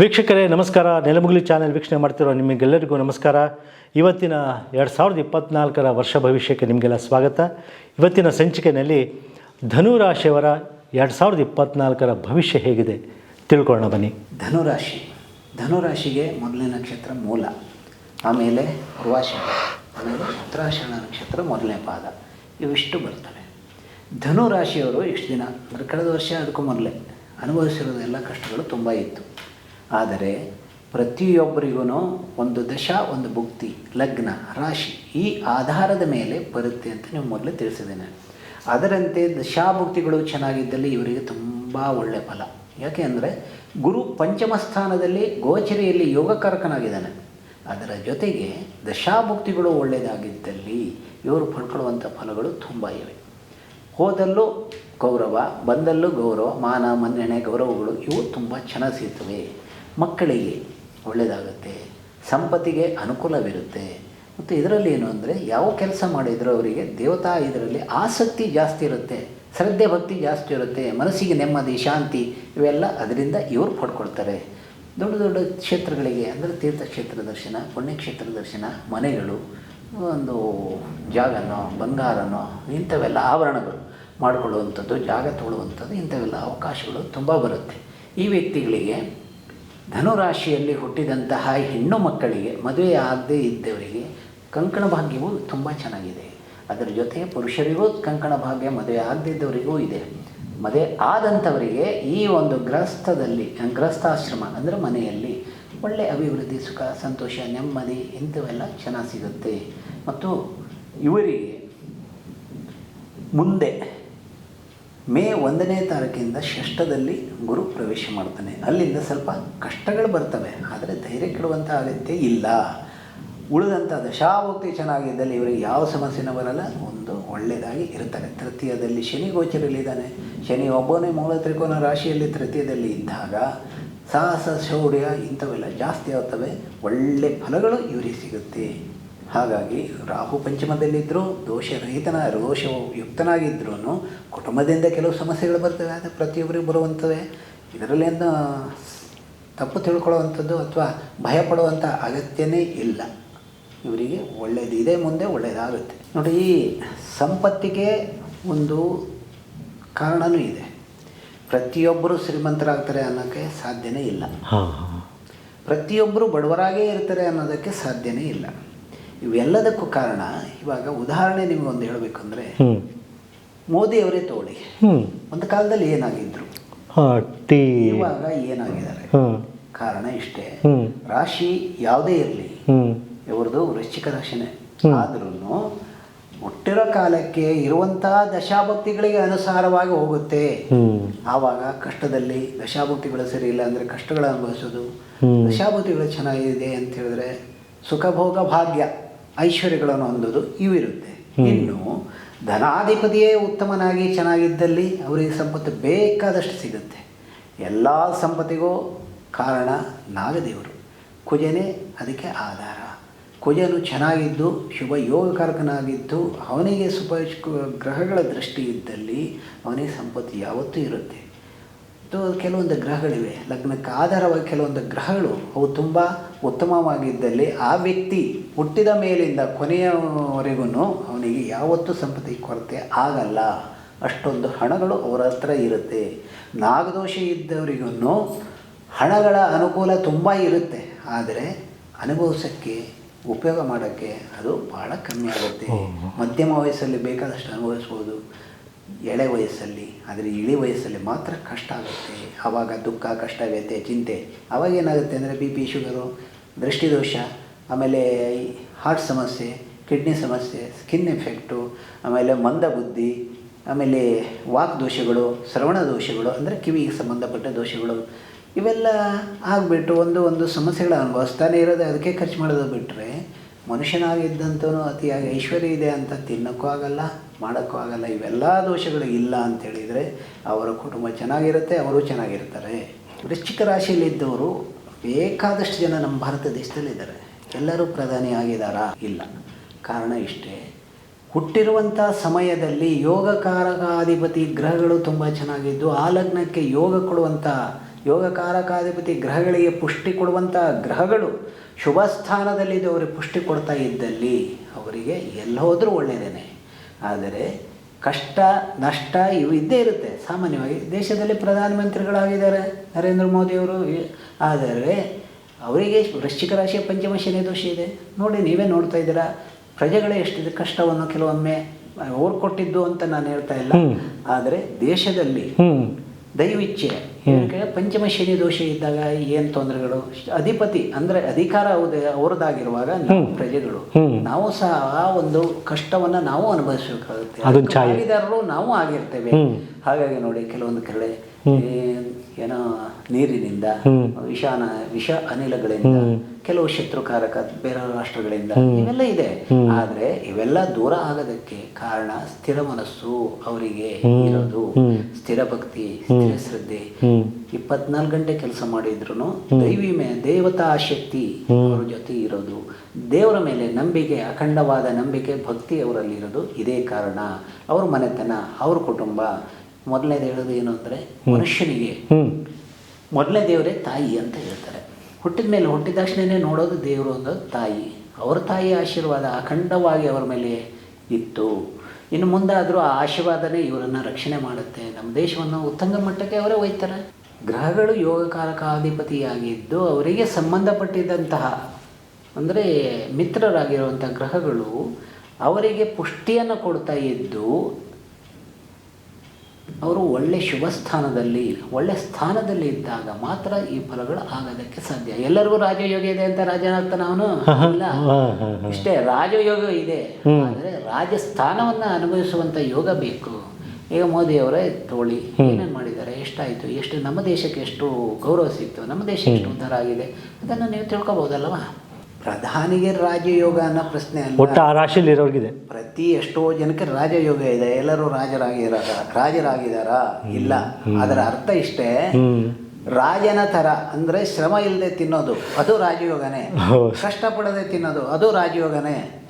ವೀಕ್ಷಕರೇ, ನಮಸ್ಕಾರ. ನೆಲಮುಗಲಿ ಚಾನೆಲ್ ವೀಕ್ಷಣೆ ಮಾಡ್ತಿರೋ ನಿಮಗೆಲ್ಲರಿಗೂ ನಮಸ್ಕಾರ. ಇವತ್ತಿನ ಎರಡು ಸಾವಿರದ ಇಪ್ಪತ್ತ್ನಾಲ್ಕರ ವರ್ಷ ಭವಿಷ್ಯಕ್ಕೆ ನಿಮಗೆಲ್ಲ ಸ್ವಾಗತ. ಇವತ್ತಿನ ಸಂಚಿಕೆಯಲ್ಲಿ ಧನುರಾಶಿಯವರ ಎರಡು ಸಾವಿರದ ಇಪ್ಪತ್ತ್ನಾಲ್ಕರ ಭವಿಷ್ಯ ಹೇಗಿದೆ ತಿಳ್ಕೊಳ್ಳೋಣ ಬನ್ನಿ. ಧನುರಾಶಿ. ಧನುರಾಶಿಗೆ ಮೊದಲನೇ ನಕ್ಷತ್ರ ಮೂಲ. ಆಮೇಲೆ ಪೂರ್ವಾಷಾಢ ಆಮೇಲೆ ಉತ್ತರಾಷಾಢ ನಕ್ಷತ್ರ ಮೊದಲನೇ ಪಾದ. ಇವಿಷ್ಟು ಬರ್ತವೆ. ಧನುರಾಶಿಯವರು ಇಷ್ಟು ದಿನ ಅಂದರೆ ಕಳೆದ ವರ್ಷ ಅದಕ್ಕೂ ಮೊದಲೇ ಅನುಭವಿಸಿರೋದೆಲ್ಲ ಕಷ್ಟಗಳು ತುಂಬ ಇತ್ತು. ಆದರೆ ಪ್ರತಿಯೊಬ್ಬರಿಗೂ ಒಂದು ದಶ, ಒಂದು ಭುಕ್ತಿ, ಲಗ್ನ, ರಾಶಿ ಈ ಆಧಾರದ ಮೇಲೆ ಬರುತ್ತೆ ಅಂತ ನೀವು ಮೊದಲೇ ತಿಳಿಸಿದ್ದೇನೆ. ಅದರಂತೆ ದಶಾಭುಕ್ತಿಗಳು ಚೆನ್ನಾಗಿದ್ದಲ್ಲಿ ಇವರಿಗೆ ತುಂಬ ಒಳ್ಳೆಯ ಫಲ. ಯಾಕೆ ಅಂದರೆ ಗುರು ಪಂಚಮ ಸ್ಥಾನದಲ್ಲಿ ಗೋಚರಿಯಲ್ಲಿ ಯೋಗಕಾರಕನಾಗಿದ್ದಾನೆ. ಅದರ ಜೊತೆಗೆ ದಶಾಭುಕ್ತಿಗಳು ಒಳ್ಳೆಯದಾಗಿದ್ದಲ್ಲಿ ಇವರು ಪಡ್ಕೊಳ್ಳುವಂಥ ಫಲಗಳು ತುಂಬ ಇವೆ. ಹೋದಲ್ಲೂ ಗೌರವ, ಬಂದಲ್ಲೂ ಗೌರವ, ಮಾನ, ಮನ್ನಣೆ, ಗೌರವಗಳು ಇವು ತುಂಬ ಚೆನ್ನಾಗಿ ಸಿಗ್ತವೆ. ಮಕ್ಕಳಿಗೆ ಒಳ್ಳೆಯದಾಗುತ್ತೆ, ಸಂಪತ್ತಿಗೆ ಅನುಕೂಲವಿರುತ್ತೆ. ಮತ್ತು ಇದರಲ್ಲಿ ಏನು ಅಂದರೆ, ಯಾವ ಕೆಲಸ ಮಾಡಿದರೂ ಅವರಿಗೆ ದೇವತಾ ಇದರಲ್ಲಿ ಆಸಕ್ತಿ ಜಾಸ್ತಿ ಇರುತ್ತೆ, ಶ್ರದ್ಧೆ ಭಕ್ತಿ ಜಾಸ್ತಿ ಇರುತ್ತೆ, ಮನಸ್ಸಿಗೆ ನೆಮ್ಮದಿ, ಶಾಂತಿ ಇವೆಲ್ಲ ಅದರಿಂದ ಇವರು ಪಡ್ಕೊಳ್ತಾರೆ. ದೊಡ್ಡ ದೊಡ್ಡ ಕ್ಷೇತ್ರಗಳಿಗೆ ಅಂದರೆ ತೀರ್ಥಕ್ಷೇತ್ರ ದರ್ಶನ, ಪುಣ್ಯಕ್ಷೇತ್ರ ದರ್ಶನ, ಮನೆಗಳು, ಒಂದು ಜಾಗನೋ, ಬಂಗಾರನೋ, ಇಂಥವೆಲ್ಲ ಆವರಣಗಳು ಮಾಡಿಕೊಳ್ಳುವಂಥದ್ದು, ಜಾಗ ತೊಗೊಳ್ಳುವಂಥದ್ದು ಇಂಥವೆಲ್ಲ ಅವಕಾಶಗಳು ತುಂಬ ಬರುತ್ತೆ. ಈ ವ್ಯಕ್ತಿಗಳಿಗೆ ಧನುರಾಶಿಯಲ್ಲಿ ಹುಟ್ಟಿದಂತಹ ಹೆಣ್ಣು ಮಕ್ಕಳಿಗೆ ಮದುವೆ ಆಗದೇ ಇದ್ದವರಿಗೆ ಕಂಕಣ ಭಾಗ್ಯವು ತುಂಬ ಚೆನ್ನಾಗಿದೆ. ಅದರ ಜೊತೆ ಪುರುಷರಿಗೂ ಕಂಕಣ ಭಾಗ್ಯ ಮದುವೆ ಆಗದಿದ್ದವರಿಗೂ ಇದೆ. ಮದುವೆ ಆದಂಥವರಿಗೆ ಈ ಒಂದು ಗ್ರಸ್ಥದಲ್ಲಿ ಗ್ರಸ್ಥಾಶ್ರಮ ಅಂದರೆ ಮನೆಯಲ್ಲಿ ಒಳ್ಳೆಯ ಅಭಿವೃದ್ಧಿ, ಸುಖ, ಸಂತೋಷ, ನೆಮ್ಮದಿ ಇಂಥವೆಲ್ಲ ಚೆನ್ನಾಗಿ ಸಿಗುತ್ತೆ. ಮತ್ತು ಇವರಿಗೆ ಮುಂದೆ ಮೇ ಒಂದನೇ ತಾರೀಕಿಂದ ಷಷ್ಠದಲ್ಲಿ ಗುರು ಪ್ರವೇಶ ಮಾಡ್ತಾನೆ. ಅಲ್ಲಿಂದ ಸ್ವಲ್ಪ ಕಷ್ಟಗಳು ಬರ್ತವೆ, ಆದರೆ ಧೈರ್ಯ ಕೆಡುವಂಥ ಅಗತ್ಯ ಇಲ್ಲ. ಉಳಿದಂಥ ದಶಾಭಕ್ತಿ ಚೆನ್ನಾಗಿದ್ದಲ್ಲಿ ಇವರಿಗೆ ಯಾವ ಸಮಸ್ಯೆನೂ ಬರಲ್ಲ, ಒಂದು ಒಳ್ಳೆಯದಾಗಿ ಇರ್ತಾರೆ ತೃತೀಯದಲ್ಲಿ ಶನಿ ಗೋಚರಲ್ಲಿದ್ದಾನೆ ಶನಿ ಒಬ್ಬನೇ ಮೂಲ ತ್ರಿಕೋನ ರಾಶಿಯಲ್ಲಿ ತೃತೀಯದಲ್ಲಿ ಇದ್ದಾಗ ಸಾಹಸ, ಶೌರ್ಯ ಇಂಥವೆಲ್ಲ ಜಾಸ್ತಿ ಆಗ್ತವೆ. ಒಳ್ಳೆ ಫಲಗಳು ಇವರಿಗೆ ಸಿಗುತ್ತೆ. ಹಾಗಾಗಿ ರಾಹು ಪಂಚಮದಲ್ಲಿದ್ದರೂ ದೋಷರಹಿತನ ದೋಷಯುಕ್ತನಾಗಿದ್ರೂ ಕುಟುಂಬದಿಂದ ಕೆಲವು ಸಮಸ್ಯೆಗಳು ಬರ್ತವೆ ಅದು ಪ್ರತಿಯೊಬ್ಬರಿಗೂ ಬರುವಂಥವೇ ಇದರಲ್ಲೇನು ತಪ್ಪು ತಿಳ್ಕೊಳ್ಳುವಂಥದ್ದು ಅಥವಾ ಭಯಪಡುವಂಥ ಅಗತ್ಯನೇ ಇಲ್ಲ. ಇವರಿಗೆ ಒಳ್ಳೆಯದು ಇದೇ ಮುಂದೆ ಒಳ್ಳೆಯದಾಗುತ್ತೆ ನೋಡಿ ಈ ಸಂಪತ್ತಿಗೆ ಒಂದು ಕಾರಣವೂ ಇದೆ. ಪ್ರತಿಯೊಬ್ಬರು ಶ್ರೀಮಂತರಾಗ್ತಾರೆ ಅನ್ನೋಕ್ಕೆ ಸಾಧ್ಯನೇ ಇಲ್ಲ. ಪ್ರತಿಯೊಬ್ಬರು ಬಡವರಾಗೇ ಇರ್ತಾರೆ ಅನ್ನೋದಕ್ಕೆ ಸಾಧ್ಯನೇ ಇಲ್ಲ. ಇವೆಲ್ಲದಕ್ಕೂ ಕಾರಣ ಇವಾಗ ಉದಾಹರಣೆ ನಿಮಗೊಂದು ಹೇಳಬೇಕು ಅಂದ್ರೆ ಮೋದಿ ಅವರೇ ತೋಳಿ. ಹ್ಞೂ ಒಂದು ಕಾಲದಲ್ಲಿ ಏನಾಗಿದ್ರು? ಇವಾಗ ಏನಾಗಿದ್ದಾರೆ? ಕಾರಣ ಇಷ್ಟೇ. ರಾಶಿ ಯಾವುದೇ ಇರಲಿ. ಇವ್ರದ್ದು ವೃಶ್ಚಿಕ ರಾಶಿನೇ. ಆದ್ರೂ ಹುಟ್ಟಿರೋ ಕಾಲಕ್ಕೆ ಇರುವಂತಹ ದಶಾಭಕ್ತಿಗಳಿಗೆ ಅನುಸಾರವಾಗಿ ಹೋಗುತ್ತೆ. ಆವಾಗ ಕಷ್ಟದಲ್ಲಿ ದಶಾಭಕ್ತಿಗಳು ಸರಿ ಇಲ್ಲ ಅಂದರೆ ಕಷ್ಟಗಳು ಅನುಭವಿಸೋದು. ದಶಾಭಕ್ತಿಗಳು ಚೆನ್ನಾಗಿದೆ ಅಂತ ಹೇಳಿದ್ರೆ ಸುಖಭೋಗ ಭಾಗ್ಯ. ಐಶ್ವರ್ಯಗಳನ್ನು ಹೊಂದೋದು ಇವಿರುತ್ತೆ ಇನ್ನು ಧನಾಧಿಪತಿಯೇ ಉತ್ತಮನಾಗಿ ಚೆನ್ನಾಗಿದ್ದಲ್ಲಿ ಅವರಿಗೆ ಸಂಪತ್ತು ಬೇಕಾದಷ್ಟು ಸಿಗುತ್ತೆ. ಎಲ್ಲ ಸಂಪತ್ತಿಗೂ ಕಾರಣ ನಾಗದೇವರು. ಕುಜನೇ ಅದಕ್ಕೆ ಆಧಾರ. ಕುಜನು ಚೆನ್ನಾಗಿದ್ದು ಶುಭ ಯೋಗಕಾರಕನಾಗಿದ್ದು ಅವನಿಗೆ ಶುಭ ಗ್ರಹಗಳ ದೃಷ್ಟಿ ಇದ್ದಲ್ಲಿ ಅವನಿಗೆ ಸಂಪತ್ತು ಯಾವತ್ತೂ ಇರುತ್ತೆ. ಕೆಲವೊಂದು ಗ್ರಹಗಳಿವೆ. ಲಗ್ನಕ್ಕೆ ಆಧಾರವಾಗಿ ಕೆಲವೊಂದು ಗ್ರಹಗಳು ಅವು ತುಂಬ ಉತ್ತಮವಾಗಿದ್ದಲ್ಲಿ ಆ ವ್ಯಕ್ತಿ ಹುಟ್ಟಿದ ಮೇಲಿಂದ ಕೊನೆಯವರೆಗೂ ಅವನಿಗೆ ಯಾವತ್ತೂ ಸಂಪತ್ತಿ ಕೊರತೆ ಆಗಲ್ಲ. ಅಷ್ಟೊಂದು ಹಣಗಳು ಅವರ ಹತ್ರ ಇರುತ್ತೆ. ನಾಗದೋಷ ಇದ್ದವರಿಗೂ ಹಣಗಳ ಅನುಕೂಲ ತುಂಬ ಇರುತ್ತೆ. ಆದರೆ ಅನುಭವಿಸೋಕ್ಕೆ ಉಪಯೋಗ ಮಾಡೋಕ್ಕೆ ಅದು ಭಾಳ ಕಮ್ಮಿ ಆಗುತ್ತೆ. ಮಧ್ಯಮ ವಯಸ್ಸಲ್ಲಿ ಬೇಕಾದಷ್ಟು ಅನುಭವಿಸ್ಬೋದು. ಎಳೆ ವಯಸ್ಸಲ್ಲಿ, ಆದರೆ ಇಳಿ ವಯಸ್ಸಲ್ಲಿ ಮಾತ್ರ ಕಷ್ಟ ಆಗುತ್ತೆ. ಆವಾಗ ದುಃಖ, ಕಷ್ಟ, ವ್ಯಥೆ, ಚಿಂತೆ ಆವಾಗ ಏನಾಗುತ್ತೆ ಅಂದರೆ ಬಿ ಪಿ, ಶುಗರು, ದೃಷ್ಟಿದೋಷ, ಆಮೇಲೆ ಹಾರ್ಟ್ ಸಮಸ್ಯೆ, ಕಿಡ್ನಿ ಸಮಸ್ಯೆ, ಸ್ಕಿನ್ ಎಫೆಕ್ಟು, ಆಮೇಲೆ ಮಂದ ಬುದ್ಧಿ, ಆಮೇಲೆ ವಾಕ್ ದೋಷಗಳು, ಶ್ರವಣ ದೋಷಗಳು, ಅಂದರೆ ಕಿವಿಗೆ ಸಂಬಂಧಪಟ್ಟ ದೋಷಗಳು, ಇವೆಲ್ಲ ಆಗಿಬಿಟ್ಟು ಒಂದು ಒಂದು ಸಮಸ್ಯೆಗಳು ಅನುಭವಿಸ್ತಾನೆ ಇರೋದು. ಅದಕ್ಕೆ ಖರ್ಚು ಮಾಡೋದು ಬಿಟ್ಟರೆ ಮನುಷ್ಯನಾಗಿದ್ದಂತೂ ಅತಿಯಾಗಿ ಐಶ್ವರ್ಯ ಇದೆ ಅಂತ ತಿನ್ನೋಕ್ಕೂ ಆಗಲ್ಲ, ಮಾಡೋಕ್ಕೂ ಆಗಲ್ಲ. ಇವೆಲ್ಲ ದೋಷಗಳು ಇಲ್ಲ ಅಂತ ಹೇಳಿದರೆ ಅವರ ಕುಟುಂಬ ಚೆನ್ನಾಗಿರುತ್ತೆ, ಅವರು ಚೆನ್ನಾಗಿರ್ತಾರೆ. ವೃಶ್ಚಿಕ ರಾಶಿಯಲ್ಲಿದ್ದವರು ಬೇಕಾದಷ್ಟು ಜನ ನಮ್ಮ ಭಾರತ ದೇಶದಲ್ಲಿದ್ದಾರೆ. ಎಲ್ಲರೂ ಪ್ರಧಾನಿ ಆಗಿದ್ದಾರಾ? ಇಲ್ಲ. ಕಾರಣ ಇಷ್ಟೇ. ಹುಟ್ಟಿರುವಂಥ ಸಮಯದಲ್ಲಿ ಯೋಗಕಾರಕಾಧಿಪತಿ ಗ್ರಹಗಳು ತುಂಬ ಚೆನ್ನಾಗಿದ್ದು, ಆ ಲಗ್ನಕ್ಕೆ ಯೋಗ ಕೊಡುವಂಥ ಯೋಗಕಾರಕಾಧಿಪತಿ ಗ್ರಹಗಳಿಗೆ ಪುಷ್ಟಿ ಕೊಡುವಂಥ ಗ್ರಹಗಳು ಶುಭ ಸ್ಥಾನದಲ್ಲಿ ದೇವರು ಪುಷ್ಟಿ ಕೊಡ್ತಾ ಇದ್ದಲ್ಲಿ ಅವರಿಗೆ ಎಲ್ಲಿ ಹೋದರೂ ಒಳ್ಳೆಯದೇನೆ. ಆದರೆ ಕಷ್ಟ ನಷ್ಟ ಇವು ಇದ್ದೇ ಇರುತ್ತೆ. ಸಾಮಾನ್ಯವಾಗಿ ದೇಶದಲ್ಲಿ ಪ್ರಧಾನಮಂತ್ರಿಗಳಾಗಿದ್ದಾರೆ ನರೇಂದ್ರ ಮೋದಿಯವರು. ಆದರೆ ಅವರಿಗೆ ವೃಶ್ಚಿಕ ರಾಶಿಯ ಪಂಚಮ ಶನಿ ದೋಷ ಇದೆ. ನೋಡಿ ನೀವೇ ನೋಡ್ತಾ ಇದ್ದೀರಾ ಪ್ರಜೆಗಳೇ ಎಷ್ಟಿದೆ ಕಷ್ಟವನ್ನು ಕೆಲವೊಮ್ಮೆ ಅವ್ರು ಕೊಟ್ಟಿದ್ದು ಅಂತ ನಾನು ಹೇಳ್ತಾ ಇಲ್ಲ. ಆದರೆ ದೇಶದಲ್ಲಿ ದೈವಿಚ್ಛೆ ಪಂಚಮ ಶನಿ ದೋಷ ಇದ್ದಾಗ ಏನು ತೊಂದರೆಗಳು? ಅಧಿಪತಿ ಅಂದ್ರೆ ಅಧಿಕಾರ ಅವರದಾಗಿರುವಾಗ ನಾವು ಪ್ರಜೆಗಳು. ನಾವು ಸಹ ಆ ಒಂದು ಕಷ್ಟವನ್ನ ನಾವು ಅನುಭವಿಸಬೇಕಾಗುತ್ತೆ. ಭಾಗಿದಾರರು ನಾವು ಆಗಿರ್ತೇವೆ. ಹಾಗಾಗಿ ನೋಡಿ ಕೆಲವೊಂದು ಕಡೆ ಏನೋ ನೀರಿನಿಂದ. ವಿಷಾನ ವಿಷ ಅನಿಲಗಳಿಂದ ಕೆಲವು ಶತ್ರುಕಾರಕ ಬೇರೆ ರಾಷ್ಟ್ರಗಳಿಂದ ಇವೆಲ್ಲ ಇದೆ. ಆದ್ರೆ ಇವೆಲ್ಲ ದೂರ ಆಗೋದಕ್ಕೆ ಕಾರಣ ಸ್ಥಿರ ಮನಸ್ಸು ಅವರಿಗೆ ಇರೋದು. ಸ್ಥಿರ ಭಕ್ತಿ ಸ್ಥಿರ ಶ್ರದ್ಧೆ. ಇಪ್ಪತ್ನಾಲ್ಕು ಗಂಟೆ ಕೆಲಸ ಮಾಡಿದ್ರು ದೈವಿ ಮೇ ದೇವತಾ ಶಕ್ತಿ ಅವ್ರ ಜೊತೆ ಇರೋದು. ದೇವರ ಮೇಲೆ ನಂಬಿಕೆ ಅಖಂಡವಾದ ನಂಬಿಕೆ ಭಕ್ತಿ ಅವರಲ್ಲಿ ಇರೋದು ಇದೇ ಕಾರಣ. ಅವ್ರ ಮನೆತನ ಅವ್ರ ಕುಟುಂಬ ಮೊದಲನೇದು ಹೇಳೋದು ಏನು ಅಂದರೆ ಮನುಷ್ಯನಿಗೆ ಮೊದಲನೇ ದೇವರೇ ತಾಯಿ ಅಂತ ಹೇಳ್ತಾರೆ. ಹುಟ್ಟಿದ ಮೇಲೆ ಹುಟ್ಟಿದ ತಕ್ಷಣನೇ ನೋಡೋದು ದೇವರು ಒಂದು ತಾಯಿ. ಅವ್ರ ತಾಯಿಯ ಆಶೀರ್ವಾದ ಅಖಂಡವಾಗಿ ಅವರ ಮೇಲೆ ಇತ್ತು. ಇನ್ನು ಮುಂದಾದರೂ ಆ ಆಶೀರ್ವಾದನೇ ಇವರನ್ನು ರಕ್ಷಣೆ ಮಾಡುತ್ತೆ. ನಮ್ಮ ದೇಶವನ್ನು ಉತ್ತಂಗ ಮಟ್ಟಕ್ಕೆ ಅವರೇ ಒಯ್ತಾರೆ. ಗ್ರಹಗಳು ಯೋಗಕಾರಕಾಧಿಪತಿಯಾಗಿದ್ದು ಅವರಿಗೆ ಸಂಬಂಧಪಟ್ಟಿದ್ದಂತಹ ಅಂದರೆ ಮಿತ್ರರಾಗಿರುವಂಥ ಗ್ರಹಗಳು ಅವರಿಗೆ ಪುಷ್ಟಿಯನ್ನು ಕೊಡ್ತಾ ಇದ್ದು ಅವರು ಒಳ್ಳೆ ಶುಭ ಸ್ಥಾನದಲ್ಲಿ ಒಳ್ಳೆ ಸ್ಥಾನದಲ್ಲಿ ಇದ್ದಾಗ ಮಾತ್ರ ಈ ಫಲಗಳು ಆಗೋದಕ್ಕೆ ಸಾಧ್ಯ. ಎಲ್ಲರಿಗೂ ರಾಜಯೋಗ ಇದೆ ಅಂತ ರಾಜನಾಗ್ತಾನ ಅವನು ಇಲ್ಲ? ಇಷ್ಟೇ ರಾಜಯೋಗ ಇದೆ. ಆದರೆ ರಾಜಸ್ಥಾನವನ್ನು ಅನುಭವಿಸುವಂಥ ಯೋಗ ಬೇಕು. ಈಗ ಮೋದಿಯವರೇ ತೋಳಿ. ಏನೇನು ಮಾಡಿದ್ದಾರೆ? ಎಷ್ಟಾಯಿತು? ಎಷ್ಟು ನಮ್ಮ ದೇಶಕ್ಕೆ ಎಷ್ಟು ಗೌರವ ಸಿಕ್ತು? ನಮ್ಮ ದೇಶ ಎಷ್ಟು ಉದ್ಧಾರ ಆಗಿದೆ? ಅದನ್ನು ನೀವು ತಿಳ್ಕೊಬೋದಲ್ವ? ಪ್ರಧಾನಿಗೆ ರಾಜಯೋಗ ಅನ್ನೋ ಪ್ರಶ್ನೆ ಅಲ್ಲ. ಒಟ್ಟು ಆ ರಾಶಿಯಲ್ಲಿ ಇರೋರಿಗಿದೆ. ಪ್ರತಿ ಎಷ್ಟೋ ಜನಕ್ಕೆ ರಾಜಯೋಗ ಇದೆ. ಎಲ್ಲರೂ ರಾಜರಾಗಿರಾರ ರಾಜರಾಗಿದಾರಾ? ಇಲ್ಲ. ಅದರ ಅರ್ಥ ಇಷ್ಟೇ. ರಾಜನ ತರ ಅಂದ್ರೆ ಶ್ರಮ ಇಲ್ಲದೆ ತಿನ್ನೋದು ಅದು ರಾಜಯೋಗನೇ. ಕಷ್ಟ ಕಷ್ಟಪಡದೆ ತಿನ್ನೋದು ಅದು ರಾಜಯೋಗನೇ.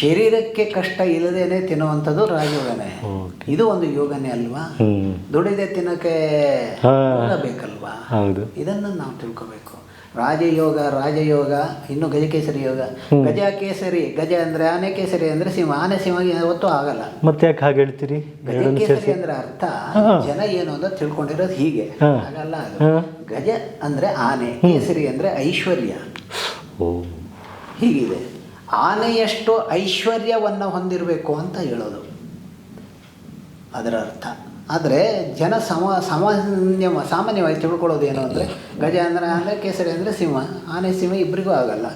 ಶರೀರಕ್ಕೆ ಕಷ್ಟ ಇಲ್ಲದೇನೆ ತಿನ್ನುವಂಥದ್ದು ರಾಜಯೋಗನೇ. ಇದು ಒಂದು ಯೋಗನೇ ಅಲ್ವಾ? ದುಡಿದೆ ತಿನ್ನಕ್ಕೆ ಹಾ. ಬೇಕಲ್ವಾ ಇದನ್ನು ನಾವು ತಿಳ್ಕೋಬೇಕು. ರಾಜಯೋಗ ರಾಜಯೋಗ ಇನ್ನು ಗಜಕೇಸರಿ ಯೋಗ. ಗಜ ಕೇಸರಿ ಗಜ ಅಂದ್ರೆ ಆನೆ ಕೇಸರಿ ಅಂದ್ರೆ ಸಿಂಹ. ಆನೆ ಸಿಂಹ ಯಾವತ್ತೂ ಆಗಲ್ಲ. ಮತ್ತೆ ಯಾಕೆ ಹಾಗೆ ಹೇಳ್ತೀರಿ? ಗಜಕೇಸರಿ ಅಂದ್ರೆ ಅರ್ಥ. ಜನ ಏನು ಅಂತ ತಿಳ್ಕೊಂಡಿರೋದು ಹೀಗೆ. ಆಗಲ್ಲ ಹಾಗಲ್ಲ ಗಜ ಅಂದ್ರೆ ಆನೆ ಕೇಸರಿ ಅಂದ್ರೆ ಐಶ್ವರ್ಯ. ಹೀಗಿದೆ. ಆನೆಯಷ್ಟು ಐಶ್ವರ್ಯವನ್ನು ಹೊಂದಿರಬೇಕು ಅಂತ ಹೇಳೋದು. ಅದರ ಅರ್ಥ. ಆದರೆ ಜನ ಸಮ ಸಾಮಾನ್ಯ ಸಾಮಾನ್ಯವಾಗಿ ತಿಳ್ಕೊಳ್ಳೋದು ಏನು ಅಂದರೆ ಗಜ ಅಂದರೆ ಅಂದರೆ ಕೇಸರಿ ಅಂದರೆ ಸಿಂಹ ಆನೆ ಸಿಂಹ ಇಬ್ಬರಿಗೂ ಆಗಲ್ಲ.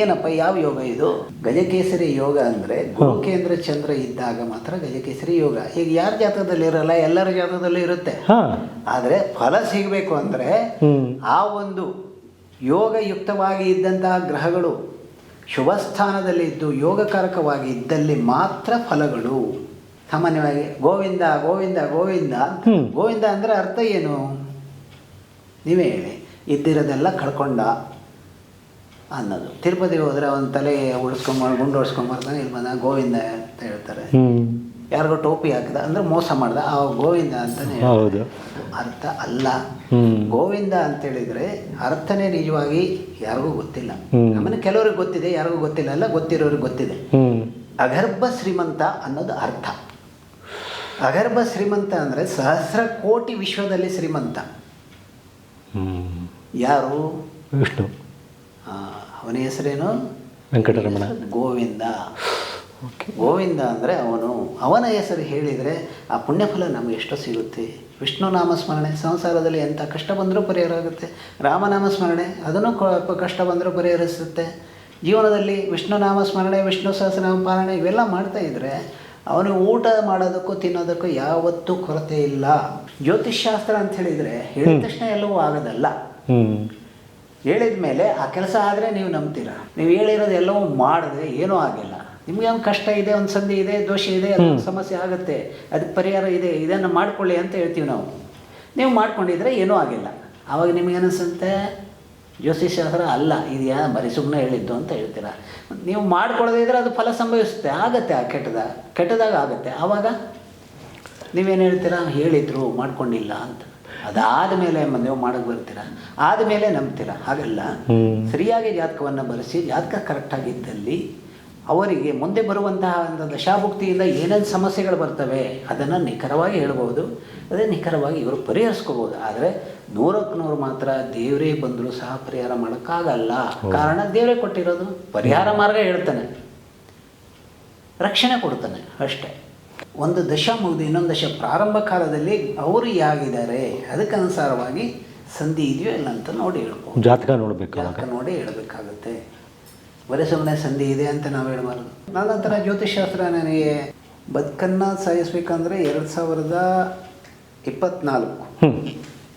ಏನಪ್ಪ ಯಾವ ಯೋಗ ಇದು? ಗಜಕೇಸರಿ ಯೋಗ ಅಂದರೆ ಗುರುಕೇಂದ್ರ ಚಂದ್ರ ಇದ್ದಾಗ ಮಾತ್ರ ಗಜಕೇಸರಿ ಯೋಗ. ಈಗ ಯಾರ ಜಾತಕದಲ್ಲಿ ಇರಲ್ಲ ಎಲ್ಲರ ಜಾತಕದಲ್ಲೂ ಇರುತ್ತೆ. ಆದರೆ ಫಲ ಸಿಗಬೇಕು ಅಂದರೆ ಆ ಒಂದು ಯೋಗಯುಕ್ತವಾಗಿ ಇದ್ದಂತಹ ಗ್ರಹಗಳು ಶುಭಸ್ಥಾನದಲ್ಲಿ ಇದ್ದು ಯೋಗಕಾರಕವಾಗಿ ಇದ್ದಲ್ಲಿ ಮಾತ್ರ ಫಲಗಳು. ಸಾಮಾನ್ಯವಾಗಿ ಗೋವಿಂದ ಗೋವಿಂದ ಗೋವಿಂದ. ಗೋವಿಂದ ಅಂದರೆ ಅರ್ಥ ಏನು? ನೀವೇ ಹೇಳಿ. ಇದ್ದಿರೋದೆಲ್ಲ ಕಳ್ಕೊಂಡ ಅನ್ನೋದು. ತಿರುಪತಿಗೆ ಹೋದ್ರೆ ಅವನ ತಲೆ ಉಳಿಸ್ಕೊಂಬ ಗುಂಡು ಹೊಡ್ಸ್ಕೊಂಬರ್ತಾನೆ ಇಲ್ಲಿ ಬಂದ ಗೋವಿಂದ ಅಂತ ಹೇಳ್ತಾರೆ. ಯಾರಿಗೋ ಟೋಪಿ ಹಾಕಿದ ಅಂದ್ರೆ ಮೋಸ ಮಾಡ್ದ ಆ ಗೋವಿಂದ ಅಂತಾನೆ ಹೌದು. ಅರ್ಥ ಅಲ್ಲ. ಗೋವಿಂದ ಅಂತ ಹೇಳಿದ್ರೆ ಅರ್ಥನೇ ನಿಜವಾಗಿ ಯಾರಿಗೂ ಗೊತ್ತಿಲ್ಲ. ಆಮೇಲೆ ಕೆಲವ್ರಿಗೆ ಗೊತ್ತಿದೆ ಯಾರಿಗೂ ಗೊತ್ತಿಲ್ಲ. ಅಲ್ಲ ಗೊತ್ತಿರೋರಿಗೆ ಗೊತ್ತಿದೆ. ಅಗರ್ಭ ಶ್ರೀಮಂತ ಅನ್ನೋದು ಅರ್ಥ. ಅಗರ್ಭ ಶ್ರೀಮಂತ ಅಂದರೆ ಸಹಸ್ರ ಕೋಟಿ ವಿಶ್ವದಲ್ಲಿ ಶ್ರೀಮಂತ. ಯಾರು? ವಿಷ್ಣು. ಅವನ ಹೆಸರೇನು? ವೆಂಕಟರಮಣ. ಗೋವಿಂದ. ಓಕೆ. ಗೋವಿಂದ ಅಂದರೆ ಅವನು. ಅವನ ಹೆಸರು ಹೇಳಿದರೆ ಆ ಪುಣ್ಯಫಲ ನಮಗೆ ಎಷ್ಟೋ ಸಿಗುತ್ತೆ. ವಿಷ್ಣು ನಾಮಸ್ಮರಣೆ ಸಂಸಾರದಲ್ಲಿ ಎಂಥ ಕಷ್ಟ ಬಂದರೂ ಪರಿಹಾರ ಆಗುತ್ತೆ ರಾಮನಾಮ ಸ್ಮರಣೆ ಅದನ್ನು ಕಷ್ಟ ಬಂದರೂ ಪರಿಹರಿಸುತ್ತೆ. ಜೀವನದಲ್ಲಿ ವಿಷ್ಣು ನಾಮಸ್ಮರಣೆ ವಿಷ್ಣು ಸಹಸ್ರನಾಮ ಪಾಲನೆ ಇವೆಲ್ಲ ಮಾಡ್ತಾ ಇದ್ದರೆ ಅವನು ಊಟ ಮಾಡೋದಕ್ಕೂ ತಿನ್ನೋದಕ್ಕೂ ಯಾವತ್ತೂ ಕೊರತೆ ಇಲ್ಲ. ಜ್ಯೋತಿಷ್ಶಾಸ್ತ್ರ ಅಂತ ಹೇಳಿದರೆ ಹೇಳಿದ ತಕ್ಷಣ ಎಲ್ಲವೂ ಆಗೋದಲ್ಲ. ಹೇಳಿದ ಮೇಲೆ ಆ ಕೆಲಸ ಆದರೆ ನೀವು ನಂಬ್ತೀರ? ನೀವು ಹೇಳಿರೋದು ಎಲ್ಲವೂ ಮಾಡಿದ್ರೆ ಏನೂ ಆಗಿಲ್ಲ. ನಿಮಗೆ ಒಂದು ಕಷ್ಟ ಇದೆ ಒಂದು ಸಂಧಿ ಇದೆ ದೋಷ ಇದೆ ಅದೊಂದು ಸಮಸ್ಯೆ ಆಗುತ್ತೆ ಅದಕ್ಕೆ ಪರಿಹಾರ ಇದೆ ಇದನ್ನು ಮಾಡ್ಕೊಳ್ಳಿ ಅಂತ ಹೇಳ್ತೀವಿ ನಾವು. ನೀವು ಮಾಡ್ಕೊಂಡಿದ್ರೆ ಏನೂ ಆಗಿಲ್ಲ. ಆವಾಗ ನಿಮಗೆ ಅನಿಸುತ್ತೆ ಜ್ಯೋತಿಷಾಸ್ತ್ರ ಅಲ್ಲ ಇದು ಯಾ ಬರೀ ಸುಮ್ಮನೆ ಹೇಳಿದ್ದು ಅಂತ ಹೇಳ್ತೀರ? ನೀವು ಮಾಡ್ಕೊಳ್ಳದೇ ಇದ್ರೆ ಅದು ಫಲ ಸಂಭವಿಸುತ್ತೆ. ಆಗತ್ತೆ ಆ ಕೆಟ್ಟದ. ಕೆಟ್ಟದಾಗ ಆಗುತ್ತೆ. ಆವಾಗ ನೀವೇನು ಹೇಳ್ತೀರಾ? ಹೇಳಿದ್ರು ಮಾಡ್ಕೊಂಡಿಲ್ಲ ಅಂತ. ಅದಾದ ಮೇಲೆ ನೀವು ಮಾಡಕ್ಕೆ ಬರ್ತೀರಾ? ಆದಮೇಲೆ ನಂಬ್ತೀರಾ? ಹಾಗಲ್ಲ. ಸರಿಯಾಗಿ ಜಾತಕವನ್ನು ಬರೆಸಿ ಜಾತಕ ಕರೆಕ್ಟಾಗಿದ್ದಲ್ಲಿ ಅವರಿಗೆ ಮುಂದೆ ಬರುವಂತಹ ಒಂದು ದಶಾಭುಕ್ತಿಯಿಂದ ಏನೇನು ಸಮಸ್ಯೆಗಳು ಬರ್ತವೆ ಅದನ್ನು ನಿಖರವಾಗಿ ಹೇಳ್ಬೋದು. ಅದೇ ನಿಖರವಾಗಿ ಇವರು ಪರಿಹರಿಸ್ಕೋಬೋದು. ಆದರೆ ನೂರಕ್ಕೆ ನೂರು ಮಾತ್ರ ದೇವರೇ ಬಂದರೂ ಸಹ ಪರಿಹಾರ ಮಾಡೋಕ್ಕಾಗಲ್ಲ. ಕಾರಣ ದೇವರೇ ಕೊಟ್ಟಿರೋದು. ಪರಿಹಾರ ಮಾರ್ಗ ಹೇಳ್ತಾನೆ. ರಕ್ಷಣೆ ಕೊಡ್ತಾನೆ ಅಷ್ಟೇ. ಒಂದು ದಶ ಮುಗಿದು ಇನ್ನೊಂದು ದಶ ಪ್ರಾರಂಭ ಕಾಲದಲ್ಲಿ ಅವರು ಯಾಗಿದ್ದಾರೆ ಅದಕ್ಕನುಸಾರವಾಗಿ ಸಂಧಿ ಇದೆಯೋ ಇಲ್ಲ ಅಂತ ನೋಡಿ ಹೇಳ್ಬೋದು. ಜಾತಕ ನೋಡಬೇಕು ಜಾತಕ ನೋಡಿ ಹೇಳಬೇಕಾಗುತ್ತೆ. ಬರೀ ಸುಮ್ಮನೆ ಸಂಧಿ ಇದೆ ಅಂತ ನಾವು ಹೇಳ್ಬಾರ್ದು. ನನ್ನ ಹತ್ರ ಜ್ಯೋತಿಷಾಸ್ತ್ರ ನನಗೆ ಬದುಕನ್ನು ಸಾಯಿಸ್ಬೇಕಂದ್ರೆ ಎರಡು ಸಾವಿರದ ಇಪ್ಪತ್ನಾಲ್ಕು.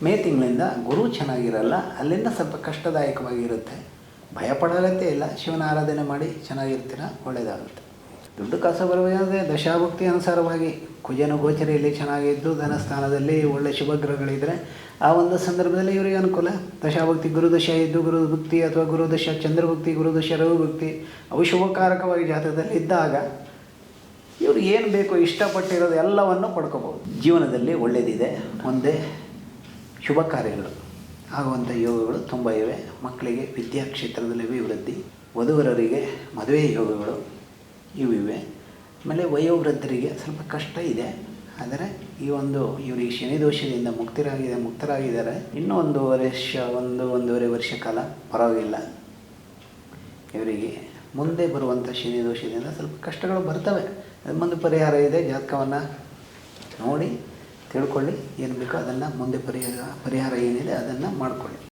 ಮೇ ತಿಂಗಳಿಂದ ಗುರು ಚೆನ್ನಾಗಿರಲ್ಲ, ಅಲ್ಲಿಂದ ಸ್ವಲ್ಪ ಕಷ್ಟದಾಯಕವಾಗಿರುತ್ತೆ. ಭಯ ಪಡೋಗತ್ತೆ ಇಲ್ಲ, ಶಿವನ ಆರಾಧನೆ ಮಾಡಿ ಚೆನ್ನಾಗಿರ್ತೀರ ಒಳ್ಳೆಯದಾಗುತ್ತೆ ದುಡ್ಡು ಕಾಸು ಬರಬೇಕಾದ್ರೆ ದಶಾಭಕ್ತಿ ಅನುಸಾರವಾಗಿ ಕುಜನ ಗೋಚರಿಯಲ್ಲಿ ಚೆನ್ನಾಗಿದ್ದು, ಧನಸ್ಥಾನದಲ್ಲಿ ಒಳ್ಳೆ ಶುಭಗ್ರಹಗಳಿದ್ದರೆ ಆ ಒಂದು ಸಂದರ್ಭದಲ್ಲಿ ಇವರಿಗೆ ಅನುಕೂಲ. ದಶಾಭಕ್ತಿ ಗುರುದಶ ಇದ್ದು, ಗುರುಭಕ್ತಿ ಅಥವಾ ಗುರುದಶ ಚಂದ್ರಭಕ್ತಿ, ಗುರುದಶ ರವಿಭಕ್ತಿ ಅವು ಶುಭಕಾರಕವಾಗಿ ಜಾತಕದಲ್ಲಿ ಇದ್ದಾಗ ಇವರು ಏನು ಬೇಕೋ ಇಷ್ಟಪಟ್ಟಿರೋದು ಎಲ್ಲವನ್ನು ಪಡ್ಕೋಬೋದು ಜೀವನದಲ್ಲಿ ಒಳ್ಳೆಯದಿದೆ ಮುಂದೆ ಶುಭ ಕಾರ್ಯಗಳು. ಆಗುವಂಥ ಯೋಗಗಳು ತುಂಬ ಇವೆ. ಮಕ್ಕಳಿಗೆ ವಿದ್ಯಾ ಕ್ಷೇತ್ರದಲ್ಲಿ ಅಭಿವೃದ್ಧಿ ವಧುವರರಿಗೆ ಮದುವೆ ಯೋಗಗಳು ಇವು ಇವೆ. ಆಮೇಲೆ ವಯೋವೃದ್ಧರಿಗೆ ಸ್ವಲ್ಪ ಕಷ್ಟ ಇದೆ. ಆದರೆ ಈ ಒಂದು ಇವರಿಗೆ ಶನಿ ದೋಷದಿಂದ ಮುಕ್ತರಾಗಿದೆ, ಮುಕ್ತರಾಗಿದ್ದಾರೆ. ಇನ್ನೂ ಒಂದು ವರ್ಷ, ಒಂದು, ಒಂದೂವರೆ ವರ್ಷ ಕಾಲ ಪರವಾಗಿಲ್ಲ. ಇವರಿಗೆ ಮುಂದೆ ಬರುವಂಥ ಶನಿ ದೋಷದಿಂದ ಸ್ವಲ್ಪ ಕಷ್ಟಗಳು ಬರ್ತವೆ. ಅದು ಮುಂದೆ ಪರಿಹಾರ ಇದೆ. ಜಾತಕವನ್ನು ನೋಡಿ. ತಿಳ್ಕೊಳ್ಳಿ ಏನು ಬೇಕೋ ಅದನ್ನು ಮುಂದೆ ಪರಿಹಾರ ಪರಿಹಾರ ಏನಿದೆ ಅದನ್ನು ಮಾಡಿಕೊಳ್ಳಿ.